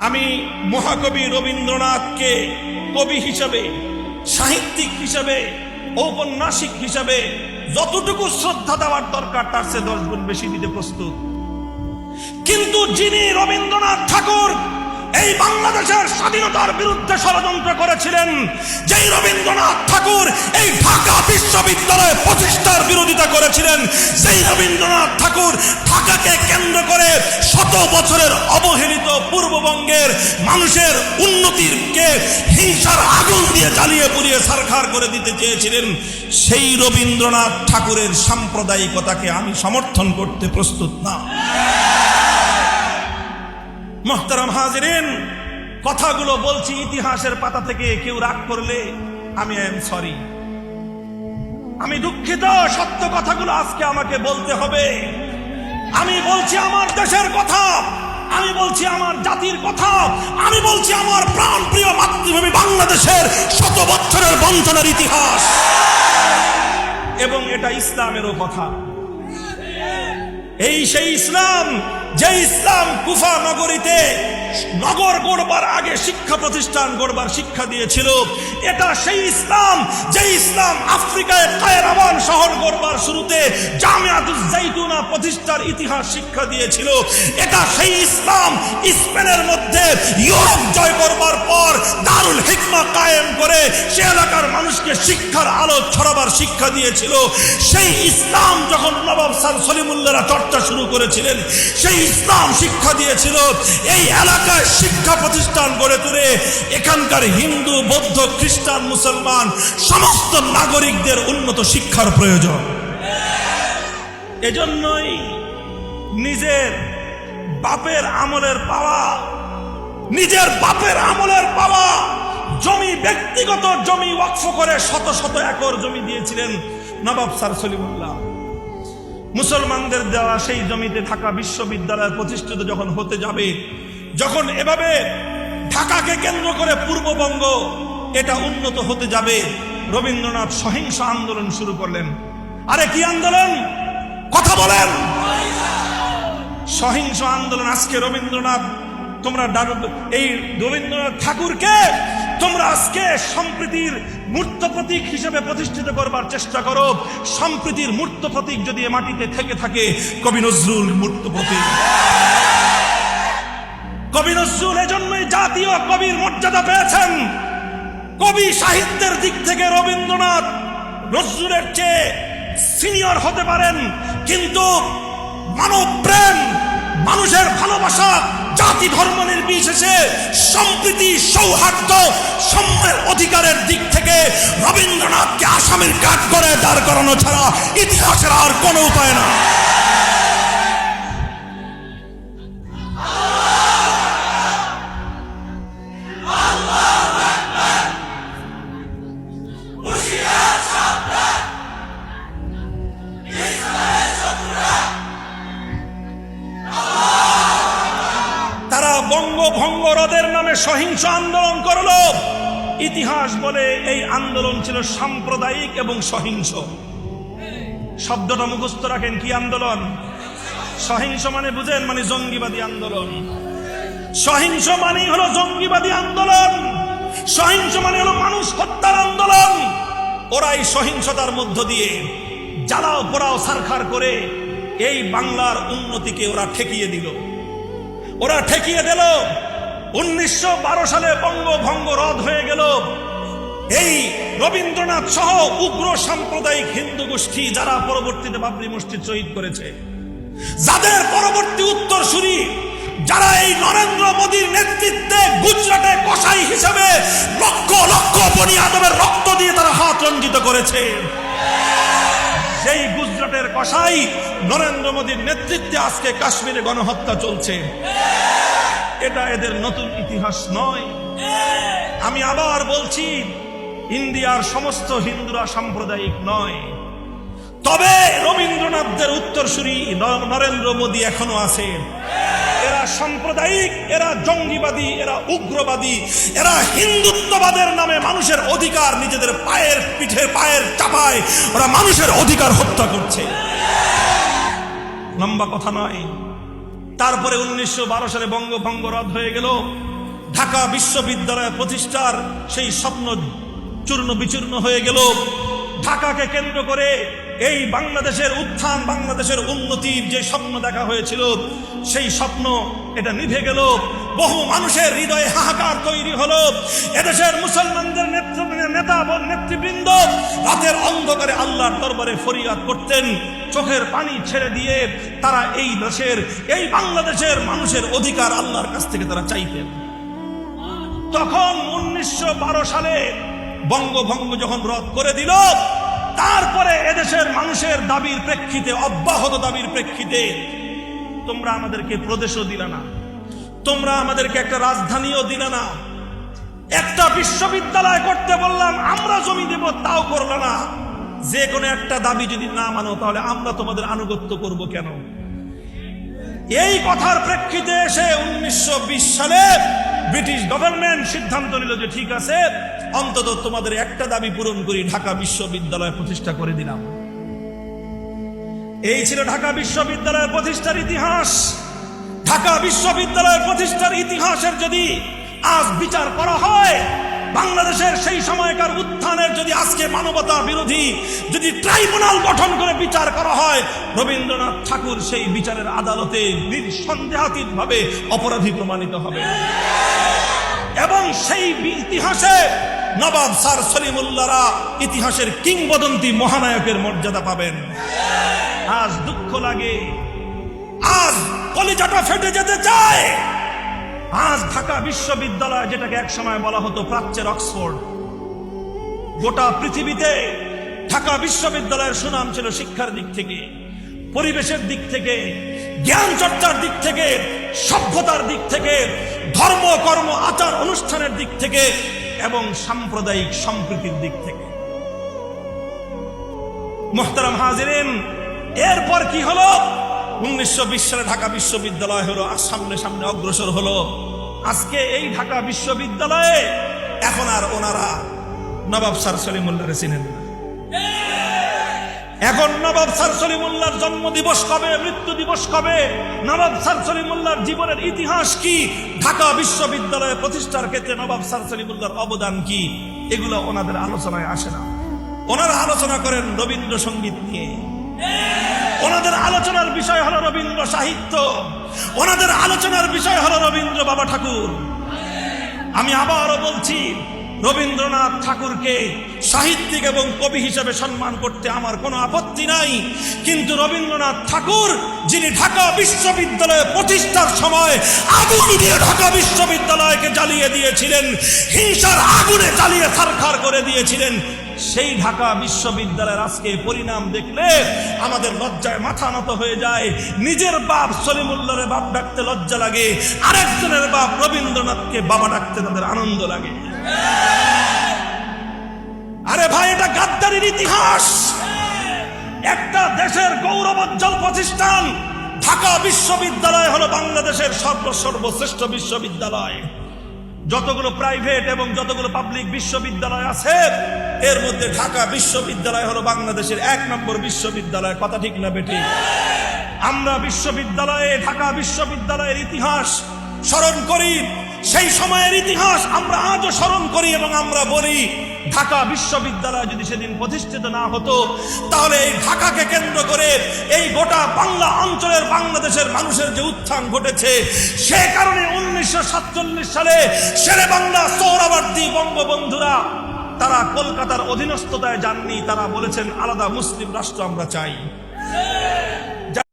আমি মহাকবি রবীন্দ্রনাথকে কবি হিসাবে, সাহিত্যিক হিসাবে, ঔপন্যাসিক হিসাবে যতটুকু শ্রদ্ধা দেওয়ার দরকার, তার সে দশ গুণ বেশি দিতে প্রস্তুত। কিন্তু যিনি রবীন্দ্রনাথ ঠাকুর এই বাংলাদেশের স্বাধীনতার বিরুদ্ধে ষড়যন্ত্র করেছিলেন যেই রবীন্দ্রনাথ ঠাকুর এই ঢাকা বিশ্ববিদ্যালয় প্রতিষ্ঠার বিরোধিতা করেছিলেন। সেই রবীন্দ্রনাথ ঠাকুর ঢাকাকে কেন্দ্র করে শত বছরের অবহেলিত পূর্ববঙ্গের মানুষের উন্নতিরকে হিংসার আগুন দিয়ে জ্বালিয়ে পুড়িয়ে সারখার করে দিতে চেয়েছিলেন, সেই রবীন্দ্রনাথ ঠাকুরের সাম্প্রদায়িকতাকে আমি সমর্থন করতে প্রস্তুত না। মোহতারাম হাজরেন, কথাগুলো বলছি ইতিহাসের পাতা থেকে, কেউ রাগ করলে আমি আই এম সরি আমি দুঃখিত, সত্য কথাগুলো আজকে আমাকে বলতে হবে। আমি বলছি আমার দেশের কথা, আমি বলছি আমার জাতির কথা, আমি বলছি আমার প্রাণ প্রিয় মাতৃভূমি বাংলাদেশের শত বছরের বঞ্চনার ইতিহাস। এবং এটা ইসলামেরও কথা। এই সেই ইসলাম যে ইসলাম কুফা নগরীতে নগর গড়বার আগে শিক্ষা প্রতিষ্ঠান গড়বার শিক্ষা দিয়েছিল। এটা সেই ইসলাম যে ইসলাম আফ্রিকায় কায়রাবান শহর গড়বার শুরুতে জামিয়াতুজ জাইতুনা প্রতিষ্ঠার ইতিহাস শিক্ষা দিয়েছিল। এটা সেই ইসলাম স্পেনের মধ্যে ইউরোপ জয় করবার পর দারুল হিকমা কায়েম করে সে এলাকার মানুষকে শিক্ষার আলো ছড়াবার শিক্ষা দিয়েছিল। সেই ইসলাম যখন নবাব স্যার সলিমুল্লাহরা চর্চা শুরু করেছিলেন, সেই ইসলাম শিক্ষা দিয়েছিল। এই এলাকায় শিক্ষা প্রতিষ্ঠান গড়ে তুলে এখানকার হিন্দু, বৌদ্ধ, খ্রিস্টান, মুসলমান, সমস্ত নাগরিকদের উন্নত শিক্ষার প্রয়োজন। এজন্যই নিজের বাপের আমলের পাওয়া, নিজের বাপের আমলের পাওয়া, জমি, ব্যক্তিগত জমি ওয়াকফ করে শত শত একর জমি দিয়েছিলেন নবাব স্যার সলিমুল্লাহ। মুসলমানদের দেওয়া সেই জমিতে থাকা বিশ্ববিদ্যালয় প্রতিষ্ঠিত যখন হতে যাবে যখন এভাবে ঢাকাকে কেন্দ্র করে পূর্ববঙ্গ এটা উন্নত হতে যাবে, রবীন্দ্রনাথ সহিংস আন্দোলন শুরু করলেন। আরে কি আন্দোলন? কথা বলেন। সহিংস আন্দোলন আজকে রবীন্দ্রনাথ, তোমরা এই রবীন্দ্রনাথ ঠাকুরকে তোমরা আজকে সম্প্রীতির মূর্ত প্রতীক হিসেবে প্রতিষ্ঠিত করবার চেষ্টা করো। সম্প্রীতির মূর্ত প্রতীক যদি এ মাটিতে থেকে থাকে, কবি নজরুল মূর্ত প্রতীক। কবি নজরুল এজন্যই জাতীয় কবির মর্যাদা পেয়েছেন। কবি সাহিত্যের দিক থেকে রবীন্দ্রনাথ নজরুলের চেয়ে সিনিয়র হতে পারেন, কিন্তু মানব প্রেম, মানুষের ভালোবাসা, জাতি ধর্ম নির্বিশেষে সম্প্রীতি, সৌহার্দ্য সম্মের অধিকারের দিক থেকে রবীন্দ্রনাথকে আসামের কাঠ করে দাঁড় করানো ছাড়া ইতিহাসের আর কোনো উপায় না বঙ্গভঙ্গ রদের নামে সহিংস আন্দোলন করল। ইতিহাস বলে এই আন্দোলন ছিল সাম্প্রদায়িক এবং সহিংস। শব্দটা মুখস্থ রাখেন, কি আন্দোলন? সহিংস মানে বুঝেন মানে জঙ্গিবাদী আন্দোলন। সহিংস মানেই হলো জঙ্গিবাদী আন্দোলন। সহিংস মানে হলো মানুষ হত্যার আন্দোলন। ওরা এই সহিংসতার মধ্য দিয়ে জ্বালাও পোড়াও সারখার করে এই বাংলার উন্নতিকে ওরা ঠেকিয়ে দিল। ওরা ঠেকিয়ে দিল। উনিশশো সালে বঙ্গভঙ্গ রদ হয়ে গেল। এই রবীন্দ্রনাথ সহ উগ্র সাম্প্রদায়িক হিন্দু গোষ্ঠী যারা পরবর্তীতে বাবরি মসজিদ শহীদ করেছে, যাদের পরবর্তী উত্তরসূরি, যারা এই নরেন্দ্র মোদীর নেতৃত্বে গুজরাটে কসাই হিসেবে লক্ষ লক্ষ বনি আদমের রক্ত দিয়ে তারা হাত রঞ্জিত করেছে। সেই গুজরাটের কষাই নরেন্দ্র মোদীর নেতৃত্বে আজকে কাশ্মীরে গণহত্যা চলছে। এটা এদের নতুন ইতিহাস নয়। আমি আবার বলছি, ইন্ডিয়ার সমস্ত হিন্দুরা সাম্প্রদায়িক নয়। তবে রবীন্দ্রনাথদের উত্তরসূরি নরেন্দ্র মোদী এখনও আছে। এরা সাম্প্রদায়িক, এরা জঙ্গিবাদী, এরা উগ্রবাদী, এরা হিন্দুত্ববাদের নামে মানুষের অধিকার নিজেদের পায়ের পিঠে, পায়ের চাপায় ওরা মানুষের অধিকার হত্যা করছে। লম্বা কথা নয়। তারপরে উনিশশো বারো সালে বঙ্গভঙ্গ রদ হয়ে গেল। ঢাকা বিশ্ববিদ্যালয় প্রতিষ্ঠার সেই স্বপ্ন চূর্ণ বিচূর্ণ হয়ে গেল। ঢাকাকে কেন্দ্র করে এই বাংলাদেশের উত্থান, বাংলাদেশের উন্নতির যে স্বপ্ন দেখা হয়েছিল, সেই স্বপ্ন এটা নিভে গেল। বহু মানুষের হৃদয়ে হাহাকার তৈরি হলো। এদেশের মুসলমানদের নেতা নেতৃবৃন্দ রাতের অন্ধকারে আল্লাহর দরবারে ফরিয়াদ করতেন। চোখের পানি ছেড়ে দিয়ে তারা এই দেশের এই বাংলাদেশের মানুষের অধিকার আল্লাহর কাছ থেকে তারা চাইতেন। তখন উনিশশো বারো সালে বঙ্গভঙ্গ যখন রদ করে দিল তারপরে এদেশের মানুষের দাবির প্রেক্ষিতে, অব্যাহত দাবির প্রেক্ষিতে তোমরা আমাদেরকে প্রদেশও দিলে না। তোমরা আমাদেরকে একটা রাজধানীও দিলে না। একটা বিশ্ববিদ্যালয় করতে বললাম, আমরা জমি দেব, তাও করল না। যে কোনো একটা দাবি যদি না মানো, তাহলে আমরা তোমাদের আনুগত্য করব কেন? এই কথার প্রেক্ষিতে এসে উনিশশো বিশ সালে ব্রিটিশ গভর্নমেন্ট সিদ্ধান্ত নিল যে ঠিক আছে, অন্তত তোমাদের একটা দাবি পূরণ করি, ঢাকা বিশ্ববিদ্যালয় প্রতিষ্ঠা করে দিলাম। এই ছিল ঢাকা বিশ্ববিদ্যালয়ের প্রতিষ্ঠার ইতিহাস। ঢাকা বিশ্ববিদ্যালয়ের প্রতিষ্ঠার ইতিহাসের যদি আজ বিচার করা হয় বাংলাদেশের সেই সময়কার উত্থানের যদি আজকে মানবতা বিরোধী যদি ট্রাইব্যুনাল গঠন করে বিচার করা হয়, রবীন্দ্রনাথ ঠাকুর সেই বিচারের আদালতে নিঃসন্দেহাতীত ভাবে অপরাধী প্রমাণিত হবে। এবং সেই ইতিহাসে নবাব স্যার সলিমুল্লারা ইতিহাসের কিংবদন্তি মহানায়কের মর্যাদা পাবেন। আজ দুঃখ লাগে, আজ কলিজাটা ফেটে যেতে চায়। আজ ঢাকা বিশ্ববিদ্যালয়, যেটাকে একসময় বলা হতো প্রাচ্যের অক্সফোর্ড, গোটা পৃথিবীতে ঢাকা বিশ্ববিদ্যালয়ের সুনাম ছিল শিক্ষার দিক থেকে, পরিবেশের দিক থেকে জ্ঞান চর্চার দিক থেকে, সভ্যতার দিক থেকে, ধর্ম, কর্ম, আচার, অনুষ্ঠানের দিক থেকে, এবং সাম্প্রদায়িক সম্প্রীতির দিক থেকে। মোহতারাম হাজিরেন, এরপর কি হলো? উনিশশো বিশ সালে ঢাকা বিশ্ববিদ্যালয় হলো আর সামনে সামনে অগ্রসর হলো। আজকে এই ঢাকা বিশ্ববিদ্যালয়ে এখন আর ওনারা নবাব স্যার সলিমুল্লাহরে চিনেন না। এখন নবাব স্যার সলিমুল্লাহর জন্ম দিবস কবে, মৃত্যু দিবস কবে, নবাব স্যার সলিমুল্লাহর জীবনের ইতিহাস কি, ঢাকা বিশ্ববিদ্যালয় প্রতিষ্ঠার ক্ষেত্রে নবাব স্যার সলিমুল্লাহর অবদান কি, এগুলো ওনাদের আলোচনায় আসে না। ওনারা আলোচনা করেন রবীন্দ্রসঙ্গীত নিয়ে। ওনাদের আলোচনার বিষয় হলো রবীন্দ্র সাহিত্য। ওনাদের আলোচনার বিষয় হলো রবীন্দ্র বাবা ঠাকুর। আমি আবারও বলছি, রবীন্দ্রনাথ ঠাকুরকে সাহিত্যিক এবং কবি হিসেবে সম্মান করতে আমার কোনো আপত্তি নাই। কিন্তু রবীন্দ্রনাথ ঠাকুর, যিনি ঢাকা বিশ্ববিদ্যালয় প্রতিষ্ঠার সময় আগুন দিয়ে ঢাকা বিশ্ববিদ্যালয়কে জ্বালিয়ে দিয়েছিলেন, হিংসার আগুনে জ্বালিয়ে সারখার করে দিয়েছিলেন সেই ঢাকা বিশ্ববিদ্যালয়ের আজকে পরিণাম দেখলে আমাদের লজ্জায় মাথা নত হয়ে যায়। নিজের বাপ সলিমুল্লারে বাপ ডাকতে লজ্জা লাগে, আরেকজনের বাপ রবীন্দ্রনাথকে বাবা ডাকতে তাদের আনন্দ লাগে। আরে ভাই, এটা গাদ্দারির ইতিহাস। একটা দেশের গৌরবোজ্জ্বল প্রতিষ্ঠান, ঢাকা বিশ্ববিদ্যালয় হলো বাংলাদেশের সর্ব সর্বশ্রেষ্ঠ বিশ্ববিদ্যালয়। যতগুলো প্রাইভেট এবং যতগুলো পাবলিক বিশ্ববিদ্যালয় আছে, এর মধ্যে ঢাকা বিশ্ববিদ্যালয় হলো বাংলাদেশের এক নম্বর বিশ্ববিদ্যালয়। কথা ঠিক না বেটি আমরা বিশ্ববিদ্যালয়ে, ঢাকা বিশ্ববিদ্যালয়ের ইতিহাস স্মরণ করি। সেই সময়ের ইতিহাস আমরা আজও স্মরণ করি এবং আমরা বলি ঢাকা বিশ্ববিদ্যালয় যদি সেদিন প্রতিষ্ঠিত না হতো, তাহলে এই ঢাকাকে কেন্দ্র করে এই গোটা বাংলা অঞ্চলের বাংলাদেশের মানুষের যে উত্থান ঘটেছে, সে কারণে উনিশশো সাতচল্লিশ সালে শেরে বাংলা সৌরাবর্তী বঙ্গবন্ধুরা তারা কলকাতার অধীনস্থতায় যাননি। তারা বলেছেন, আলাদা মুসলিম রাষ্ট্র আমরা চাই।